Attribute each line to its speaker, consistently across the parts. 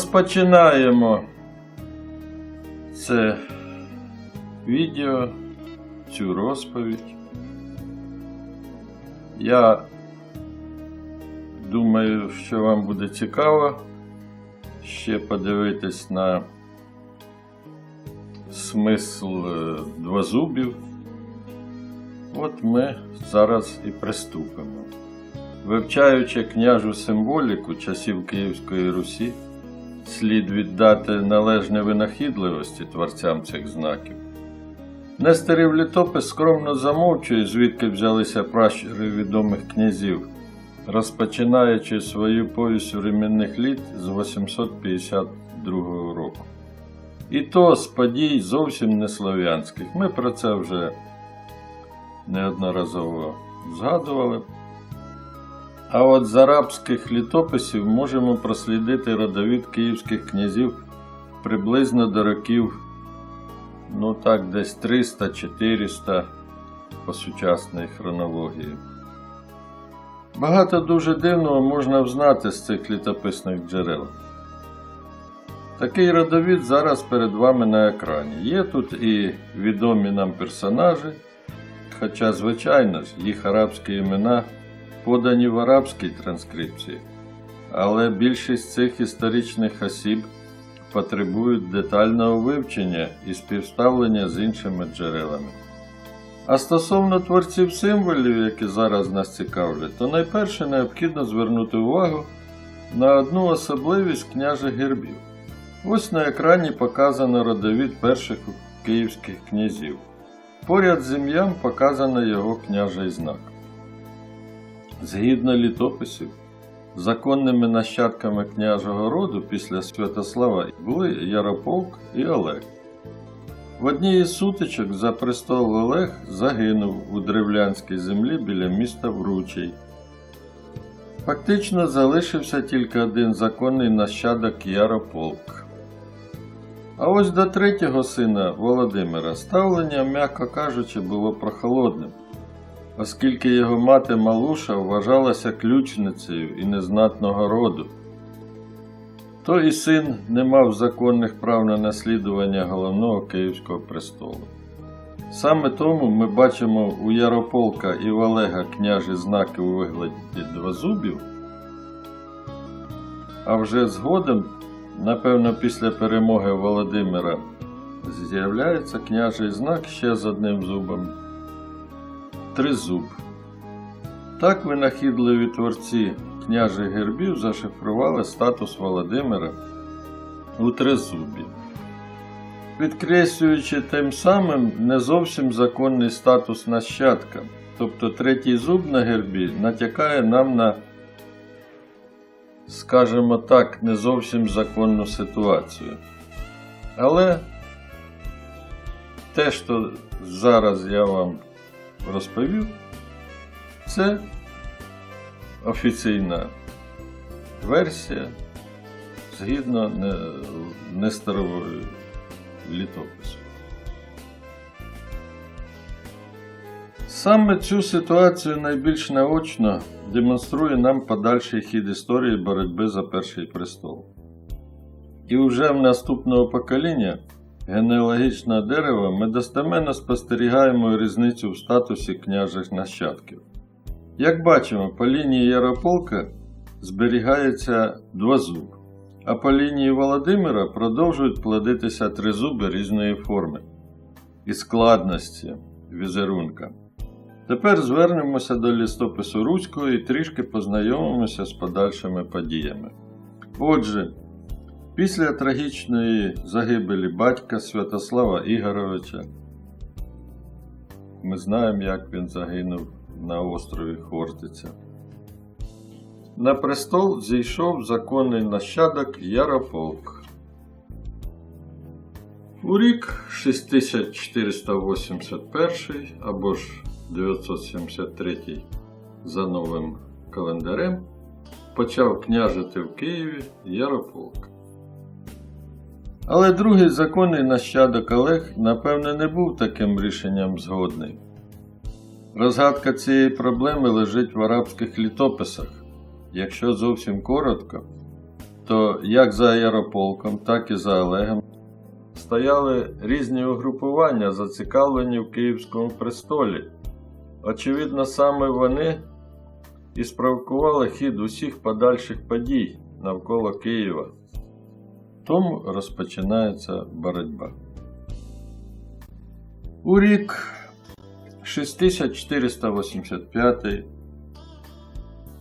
Speaker 1: Розпочинаємо це відео, цю розповідь. Я думаю, що вам буде цікаво ще подивитись на смисл е, двозубів. От ми зараз і приступимо. Вивчаючи княжу символіку часів Київської Русі, слід віддати належне винахідливості творцям цих знаків. Нестерів літопис скромно замовчує, звідки взялися пращури відомих князів, розпочинаючи свою повість временних літ з 852 року. І то з подій зовсім не слов'янських. Ми про це вже неодноразово згадували. А от з арабських літописів можемо прослідити родовід київських князів приблизно до років, ну так, десь 300-400 по сучасній хронології. Багато дуже дивного можна взнати з цих літописних джерел. Такий родовід зараз перед вами на екрані. Є тут і відомі нам персонажі, хоча, звичайно ж, їх арабські імена подані в арабській транскрипції, але більшість цих історичних осіб потребують детального вивчення і співставлення з іншими джерелами. А стосовно творців символів, які зараз нас цікавлять, то найперше необхідно звернути увагу на одну особливість княжих гербів. Ось на екрані показано родовід перших київських князів. Поряд з ім'ям показано його княжий знак. Згідно літописів, законними нащадками княжого роду після Святослава були Ярополк і Олег. В одній із сутичок за престол Олег загинув у древлянській землі біля міста Вручий. Фактично залишився тільки один законний нащадок Ярополк. А ось до третього сина Володимира ставлення, м'яко кажучи, було прохолодним оскільки його мати Малуша вважалася ключницею і незнатного роду. То і син не мав законних прав на наслідування головного Київського престолу. Саме тому ми бачимо у Ярополка і в Олега княжі знаки у вигляді двозубів, а вже згодом, напевно, після перемоги Володимира, з'являється княжий знак ще з одним зубом тризуб. Так винахідливі творці княжих гербів зашифрували статус Володимира у тризубі, підкреслюючи тим самим не зовсім законний статус нащадка, тобто третій зуб на гербі натякає нам на, скажімо так, не зовсім законну ситуацію. Але те, що зараз я вам розповів, це офіційна версія згідно не- Несторової літопису. Саме цю ситуацію найбільш наочно демонструє нам подальший хід історії боротьби за перший престол. І вже в наступного покоління генеалогічного дерева ми достеменно спостерігаємо різницю в статусі княжих нащадків. Як бачимо, по лінії Ярополка зберігається двозуб, а по лінії Володимира продовжують плодитися тризуби різної форми і складності візерунка. Тепер звернемося до лістопису Руського і трішки познайомимося з подальшими подіями. Отже, Після трагічної загибелі батька Святослава Ігоровича, ми знаємо, як він загинув на острові Хортиця. На престол зійшов законний нащадок Ярополк. У рік 6481 або ж 973 за новим календарем почав княжити в Києві Ярополк. Але другий законний нащадок Олег, напевне, не був таким рішенням згодний. Розгадка цієї проблеми лежить в арабських літописах. Якщо зовсім коротко, то як за Ярополком, так і за Олегом стояли різні угрупування, зацікавлені в Київському престолі. Очевидно, саме вони і спровокували хід усіх подальших подій навколо Києва. Тому розпочинається боротьба. У рік 6485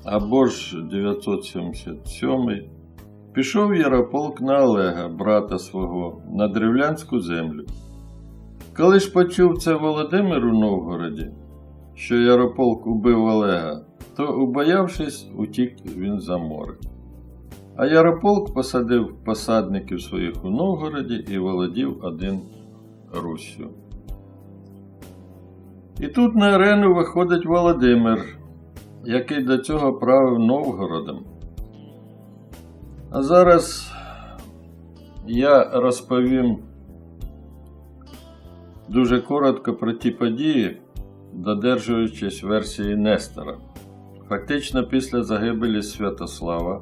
Speaker 1: або ж 977 пішов Ярополк на Олега, брата свого, на древлянську землю. Коли ж почув це Володимир у Новгороді, що Ярополк убив Олега, то, убоявшись, утік він за море. А Ярополк посадив посадників своїх у Новгороді і володів один Руссю. І тут на арену виходить Володимир, який до цього правив Новгородом. А зараз я розповім дуже коротко про ті події, додержуючись версії Нестора. Фактично, після загибелі Святослава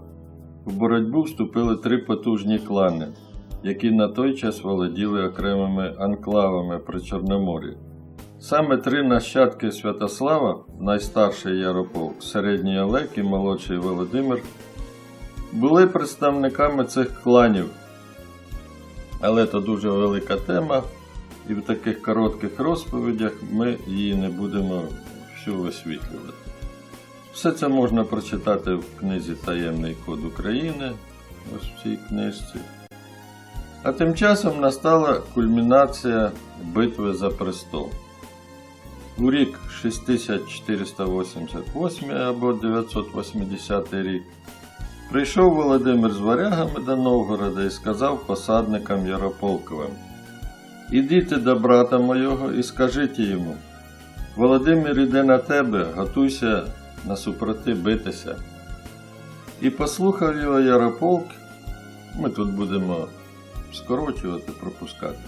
Speaker 1: в боротьбу вступили три потужні клани, які на той час володіли окремими анклавами при Чорномор'ї. Саме три нащадки Святослава, найстарший Ярополк, середній Олег і молодший Володимир, були представниками цих кланів. Але це дуже велика тема, і в таких коротких розповідях ми її не будемо всю висвітлювати. Все це можна прочитати в книзі Таємний код України, ось в цій книжці. А тим часом настала кульмінація битви за престол. У рік 6488 або 980 рік прийшов Володимир з варягами до Новгорода і сказав посадникам Ярополковим Ідіть до брата мого і скажіть йому Володимир іде на тебе, готуйся насупроти битися. І послухав його Ярополк, ми тут будемо скорочувати, пропускати.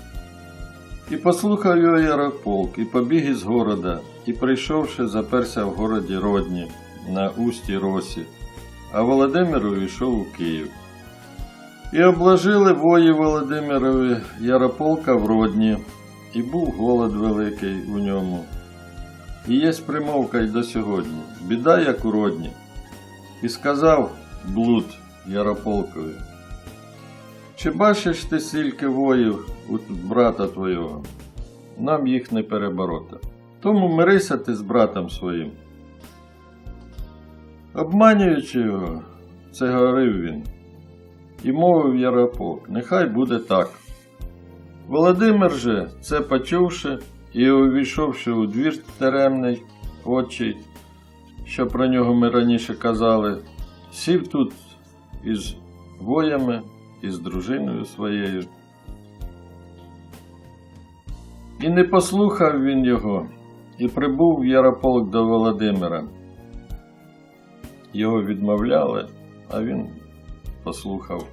Speaker 1: І послухав його Ярополк, і побіг із города, і прийшовши, заперся в городі Родні, на усті Росі, а Володимир увійшов у Київ. І обложили вої Володимирові Ярополка в Родні, і був голод великий у ньому. І є примовка й до сьогодні, біда як у Родні. І сказав блуд Ярополкові, чи бачиш ти стільки воїв у брата твого? Нам їх не перебороти. Тому мирися ти з братом своїм. Обманюючи його, це говорив він. І мовив Ярополк, нехай буде так. Володимир же, це почувши і увійшовши у двір теремний очі, що про нього ми раніше казали, сів тут із воями із дружиною своєю. І не послухав він його, і прибув Ярополк до Володимира. Його відмовляли, а він послухав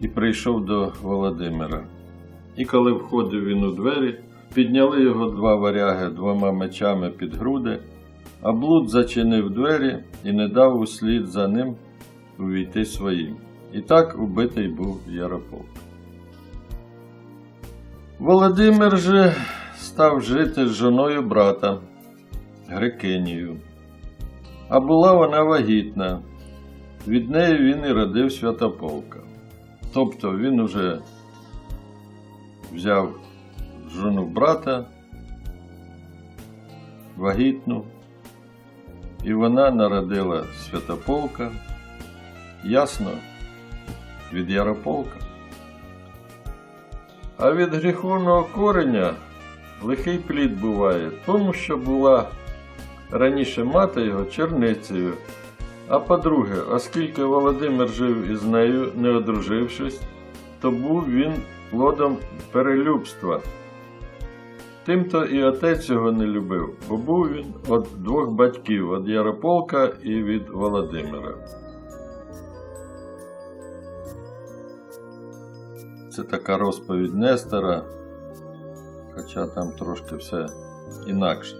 Speaker 1: і прийшов до Володимира. І коли входив він у двері, підняли його два варяги двома мечами під груди, а блуд зачинив двері і не дав услід за ним увійти своїм. І так убитий був Ярополк. Володимир же став жити з жоною брата Грекинією. А була вона вагітна. Від неї він і родив Святополка. Тобто він уже взяв жону брата вагітну, і вона народила Святополка. Ясно, від Ярополка. А від гріховного кореня лихий плід буває, тому що була раніше мати його черницею. А по-друге, оскільки Володимир жив із нею, не одружившись, то був він плодом перелюбства. Тимто і отець його не любив, бо був він від двох батьків від Ярополка і від Володимира. Це така розповідь Нестора, хоча там трошки все інакше.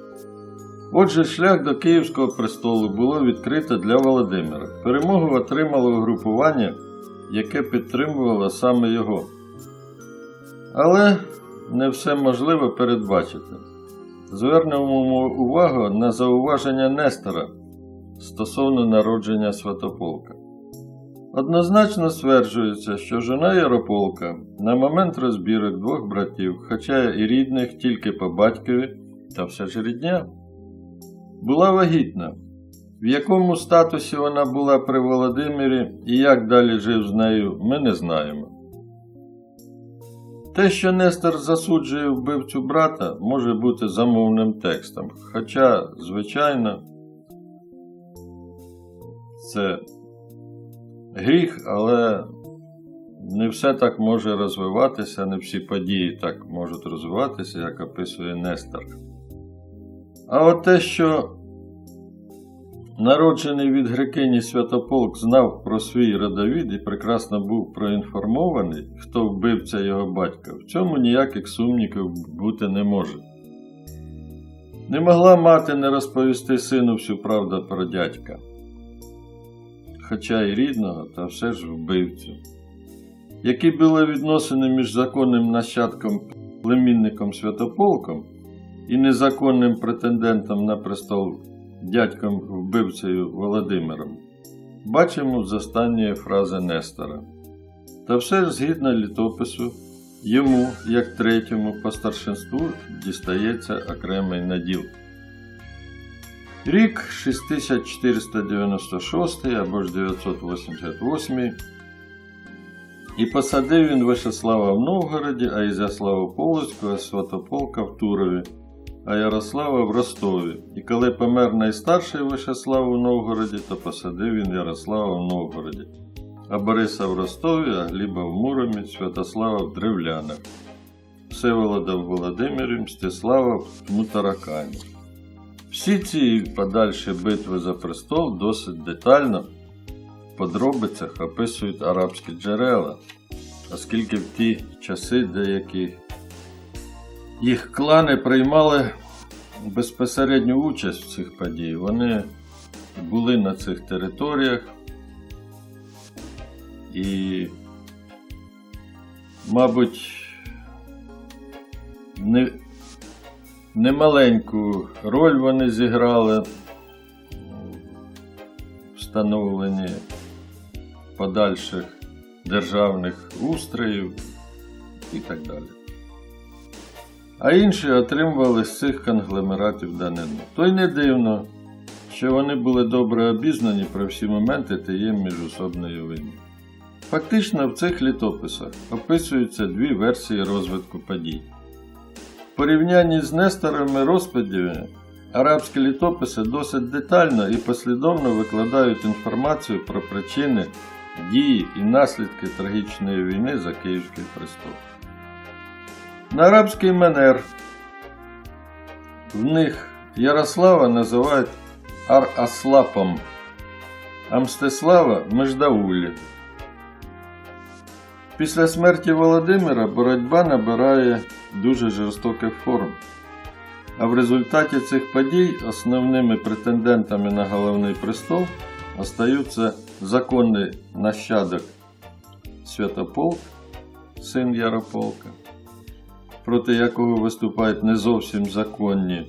Speaker 1: Отже, шлях до Київського престолу було відкрито для Володимира. Перемогу отримало угрупування, яке підтримувало саме його. Але не все можливо передбачити. Звернемо увагу на зауваження Нестора стосовно народження Святополка. Однозначно стверджується, що жена Ярополка на момент розбірок двох братів, хоча і рідних тільки по батькові, та все ж рідня, була вагітна. В якому статусі вона була при Володимирі і як далі жив з нею, ми не знаємо. Те, що Нестор засуджує вбивцю брата, може бути замовним текстом, хоча, звичайно, це гріх, але не все так може розвиватися, не всі події так можуть розвиватися, як описує Нестор. А от те, що народжений від грекині Святополк знав про свій родовід і прекрасно був проінформований, хто вбивця його батька, в цьому ніяких сумнівів бути не може. Не могла мати не розповісти сину всю правду про дядька хоча й рідного, та все ж вбивцю. Які були відносини між законним нащадком племінником Святополком і незаконним претендентом на престол дядьком вбивцею Володимиром, бачимо з останньої фрази Нестора. Та все ж згідно літопису, йому, як третьому по старшинству, дістається окремий наділ. Рік 6496 або ж 988. І посадив він Вишеслава в Новгороді, а Ізяслава Полоцького, Святополка в Турові, Ярослава в Ростові. І коли помер найстарший Вишеслав у Новгороді, то посадив він Ярослава в Новгороді, а Бориса в Ростові, а Гліба в Муромі, Святослава в Древлянах, Всеволода в Володимирі, Мстислава в Мутаракані. Всі ці подальші битви за престол досить детально в подробицях описують арабські джерела, оскільки в ті часи деякі їх клани приймали безпосередню участь в цих подій. Вони були на цих територіях і, мабуть, не Немаленьку роль вони зіграли встановленні подальших державних устроїв і так далі. А інші отримували з цих конгломератів данину. То й не дивно, що вони були добре обізнані про всі моменти тієї міжособної війни. Фактично в цих літописах описуються дві версії розвитку подій В порівнянні з Несторовими розповідями арабські літописи досить детально і послідовно викладають інформацію про причини, дії і наслідки трагічної війни за Київський престол. На арабський манер в них Ярослава називають Ар-Аслапом, а Мстислава Междаулі. Після смерті Володимира боротьба набирає дуже жорстоких форм. А в результаті цих подій основними претендентами на головний престол остаються законний нащадок Святополк, син Ярополка, проти якого виступають не зовсім законні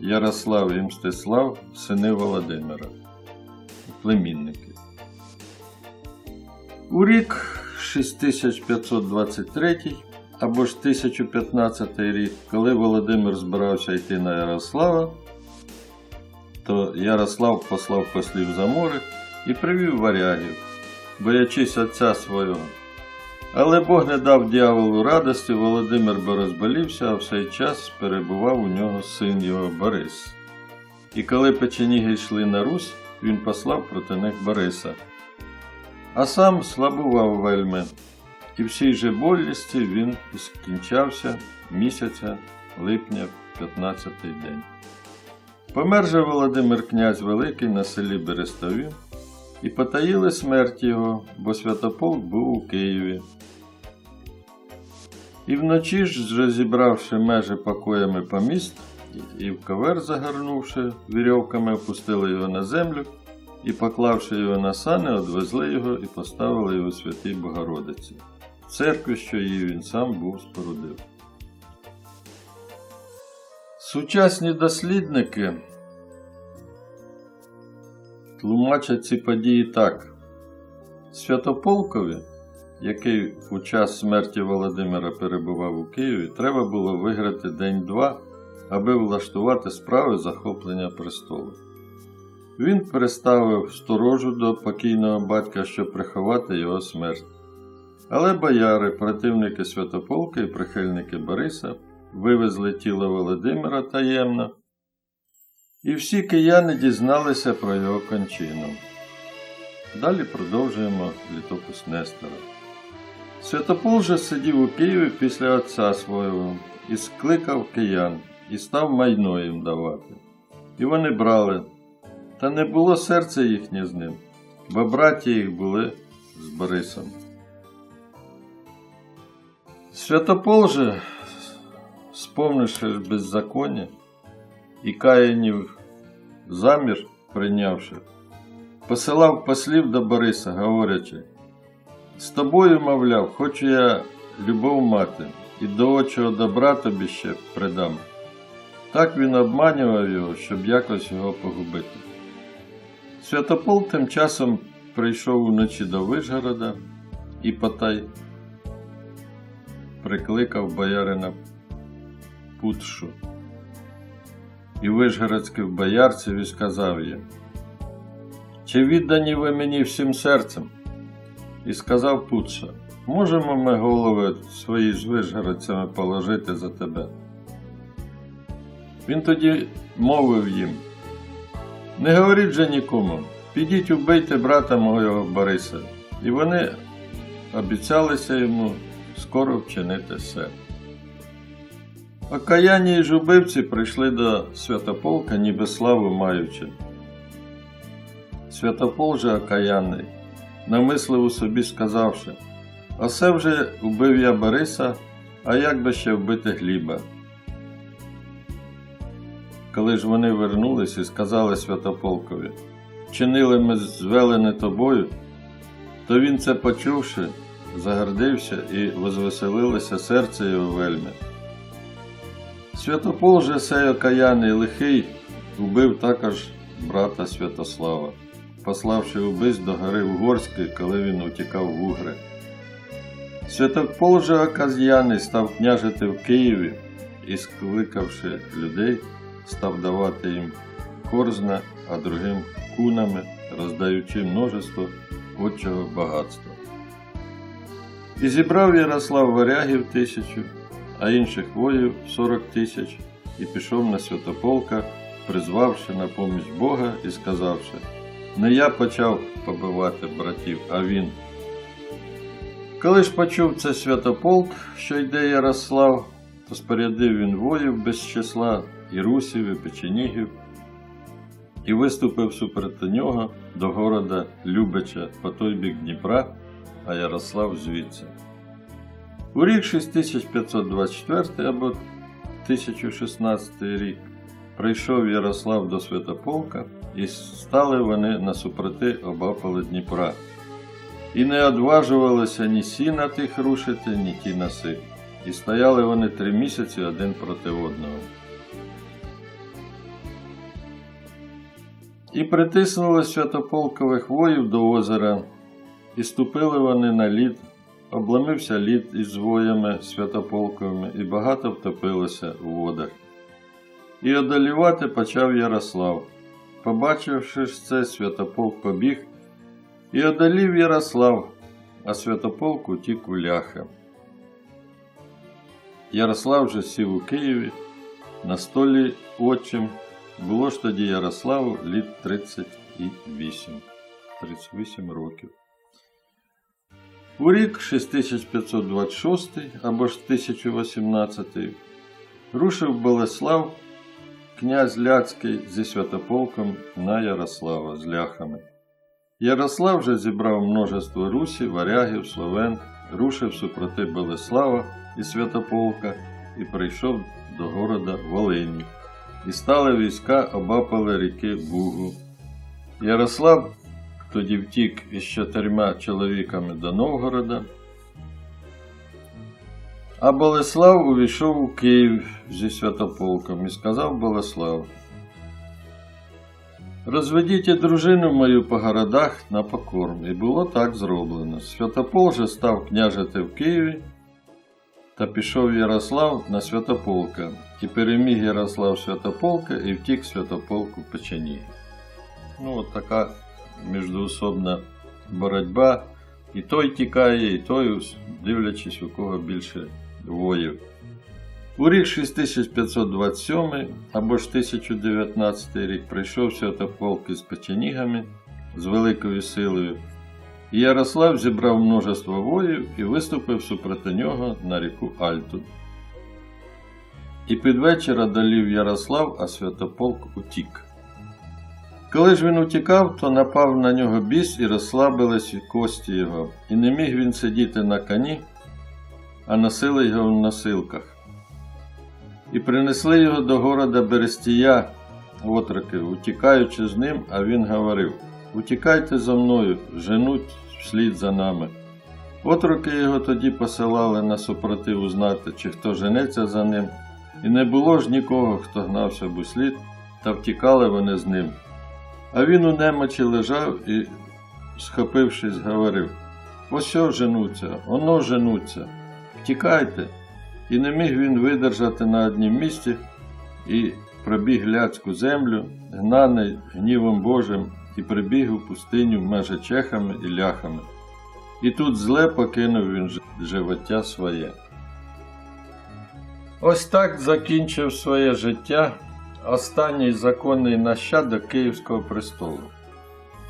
Speaker 1: Ярослав і Мстислав, сини Володимира, племінники. У рік 6523 або ж 1015 рік, коли Володимир збирався йти на Ярослава, то Ярослав послав послів за море і привів варягів, боячись отця свого. Але Бог не дав дьяволу радості, Володимир би розболівся, а в цей час перебував у нього син його Борис. І коли печеніги йшли на Русь, він послав проти них Бориса. А сам слабував вельми, і всій же болісті він скінчався місяця липня 15-й день. Помер же Володимир князь Великий на селі Берестові, і потаїли смерть його, бо Святополк був у Києві. І вночі ж, розібравши межі покоями поміст, і в ковер загорнувши вірьовками, опустили його на землю і, поклавши його на сани, одвезли його і поставили його святій Богородиці, в церкві, що її він сам був спорудив. Сучасні дослідники тлумачать ці події так. Святополкові, який у час смерті Володимира перебував у Києві, треба було виграти день-два, аби влаштувати справи захоплення престолу. Він приставив сторожу до покійного батька, щоб приховати його смерть. Але бояри, противники Святополка і прихильники Бориса вивезли тіло Володимира таємно, і всі кияни дізналися про його кончину. Далі продовжуємо літопис Нестора. Святопол же сидів у Києві після отця свого і скликав киян, і став майно їм давати. І вони брали, та не було серця їхнє з ним, бо браті їх були з Борисом. Святопол же, сповнивши беззаконня і каянів замір прийнявши, посилав послів до Бориса, говорячи, з тобою, мовляв, хочу я любов мати, і до очого добра тобі ще придам. Так він обманював його, щоб якось його погубити. Святопол тим часом прийшов уночі до Вишгорода і потай прикликав боярина Путшу. І вишгородський боярцеві сказав їм, чи віддані ви мені всім серцем? І сказав Путша, можемо ми голови свої з вишгородцями положити за тебе. Він тоді мовив їм, не говоріть же нікому, підіть убийте брата мого Бориса. І вони обіцялися йому скоро вчинити все. Окаяні й жубивці прийшли до святополка, ніби славу маючи. Святопол же окаянний, намислив у собі, сказавши, осе вже вбив я Бориса, а як би ще вбити Гліба. Коли ж вони вернулись і сказали святополкові, чинили ми звелене тобою, то він це почувши, загордився і возвеселилося серце його вельми. Святопол же сей окаяний лихий убив також брата Святослава, пославши убивць до гори Угорської, коли він утікав в Угри. Святопол же оказ'яний став княжити в Києві і, скликавши людей, став давати їм корзна, а другим кунами, роздаючи множество отчого багатства. І зібрав Ярослав варягів тисячу, а інших воїв сорок тисяч, і пішов на святополка, призвавши на поміч Бога і сказавши: Не я почав побивати братів, а він. Коли ж почув це святополк, що йде Ярослав, то спорядив він воїв без числа і русів, і печенігів, і виступив супроти нього до города Любича по той бік Дніпра, а Ярослав звідси. У рік 6524 або 1016 рік прийшов Ярослав до Святополка, і стали вони насупроти обапали Дніпра. І не одважувалося ні сіна тих рушити, ні ті наси. І стояли вони три місяці один проти одного. І притиснули святополкових воїв до озера, і ступили вони на лід, обломився лід із воями святополковими, і багато втопилося у водах. І одолівати почав Ярослав. Побачивши це, святополк побіг, і одолів Ярослав, а святополк утік у ляха. Ярослав же сів у Києві на столі отчим. Було ж тоді Ярославу літ 38, 38 років. У рік 6526 або ж 1018 рушив Болеслав, князь Ляцький зі святополком на Ярослава з ляхами. Ярослав же зібрав множество русів, варягів, словен, рушив супроти Болеслава і святополка і прийшов до города Волинів. І стали війська обапали ріки Бугу. Ярослав тоді втік із чотирма чоловіками до Новгорода. А Болеслав увійшов у Київ зі святополком і сказав Болеслав. Розведіть дружину мою по городах на покорм. І було так зроблено. Святопол же став княжити в Києві, та пішов Ярослав на Святополка, і переміг Ярослав Святополка і втік Святополку Печені. Ну, от така міждоусобна боротьба. І той тікає, і той, дивлячись, у кого більше воїв. У рік 6527 або ж 1019 рік прийшов Святополк із печенігами з великою силою, і Ярослав зібрав множество воїв і виступив супроти нього на ріку Альту. І під вечір одолів Ярослав, а Святополк утік. Коли ж він утікав, то напав на нього біс і розслабились кості його, і не міг він сидіти на коні, а носили його в носилках. І принесли його до города Берестія, отроки, утікаючи з ним, а він говорив: Утікайте за мною, женуть вслід за нами. Отроки його тоді посилали на супротив узнати, чи хто женеться за ним, і не було ж нікого, хто гнався б услід, та втікали вони з ним. А він у немочі лежав і, схопившись, говорив: Ось що женуться, оно женуться, втікайте. І не міг він видержати на однім місці і пробіг ляцьку землю, гнаний гнівом Божим, і прибіг у пустиню межи чехами і ляхами. І тут зле покинув він живоття своє. Ось так закінчив своє життя останній законний нащадок Київського престолу.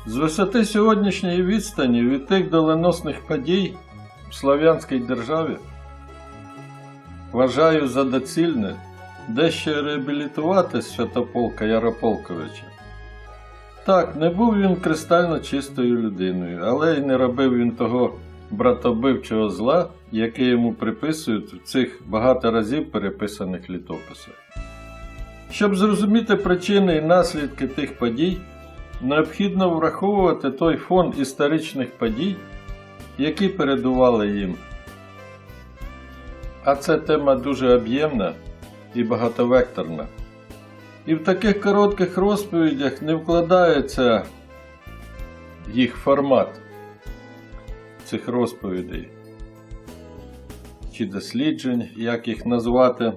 Speaker 1: З висоти сьогоднішньої відстані від тих доленосних подій в Слов'янській державі вважаю за доцільне дещо реабілітувати Святополка Ярополковича. Так, не був він кристально чистою людиною, але й не робив він того братобивчого зла, яке йому приписують в цих багато разів переписаних літописах. Щоб зрозуміти причини і наслідки тих подій, необхідно враховувати той фон історичних подій, які передували їм. А це тема дуже об'ємна і багатовекторна. І в таких коротких розповідях не вкладається їх формат цих розповідей чи досліджень, як їх назвати.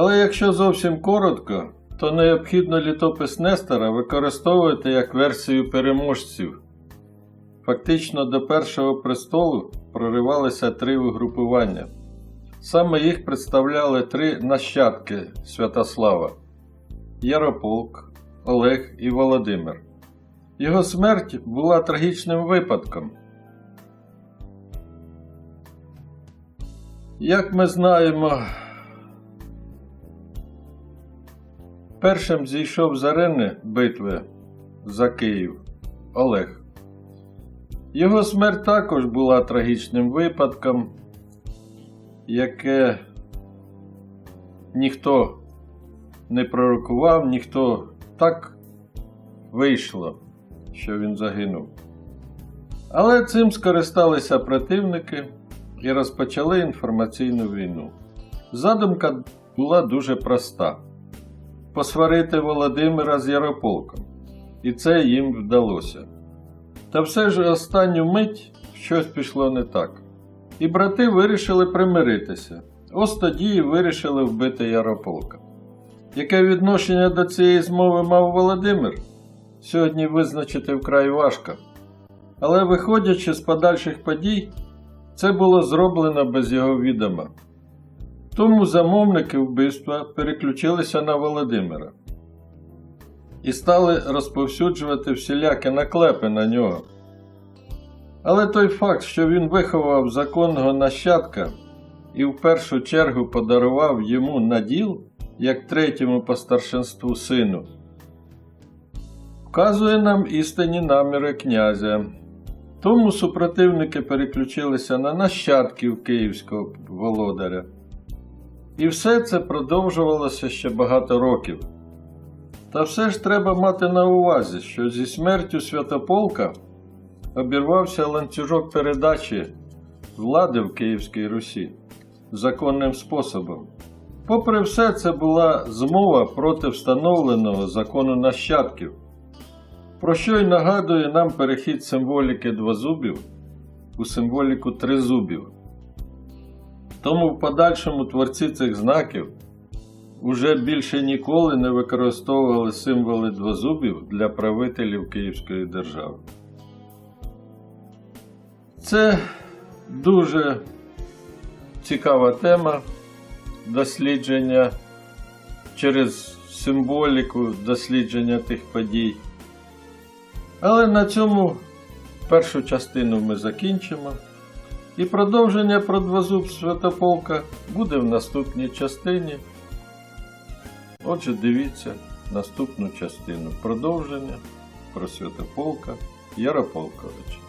Speaker 1: Але якщо зовсім коротко, то необхідно літопис Нестора використовувати як версію переможців. Фактично до першого престолу проривалися три угрупування. Саме їх представляли три нащадки Святослава Ярополк, Олег і Володимир. Його смерть була трагічним випадком. Як ми знаємо, першим зійшов з арени битви за Київ Олег. Його смерть також була трагічним випадком, яке ніхто не пророкував, ніхто так вийшло, що він загинув. Але цим скористалися противники і розпочали інформаційну війну. Задумка була дуже проста: посварити Володимира з Ярополком, і це їм вдалося. Та все ж останню мить щось пішло не так. І брати вирішили примиритися. Ось тоді і вирішили вбити Ярополка. Яке відношення до цієї змови мав Володимир? Сьогодні визначити вкрай важко. Але виходячи з подальших подій, це було зроблено без його відома. Тому замовники вбивства переключилися на Володимира і стали розповсюджувати всілякі наклепи на нього. Але той факт, що він виховав законного нащадка і в першу чергу подарував йому наділ, як третьому по старшинству сину, вказує нам істинні наміри князя. Тому супротивники переключилися на нащадків київського володаря. І все це продовжувалося ще багато років. Та все ж треба мати на увазі, що зі смертю Святополка обірвався ланцюжок передачі влади в Київській Русі законним способом. Попри все, це була змова проти встановленого закону нащадків, про що й нагадує нам перехід символіки двозубів у символіку тризубів. Тому в подальшому творці цих знаків уже більше ніколи не використовували символи двозубів для правителів Київської держави. Це дуже цікава тема дослідження через символіку дослідження тих подій. Але на цьому першу частину ми закінчимо. І продовження про двозуб Святополка буде в наступній частині. Отже, дивіться наступну частину продовження про Святополка Ярополковича.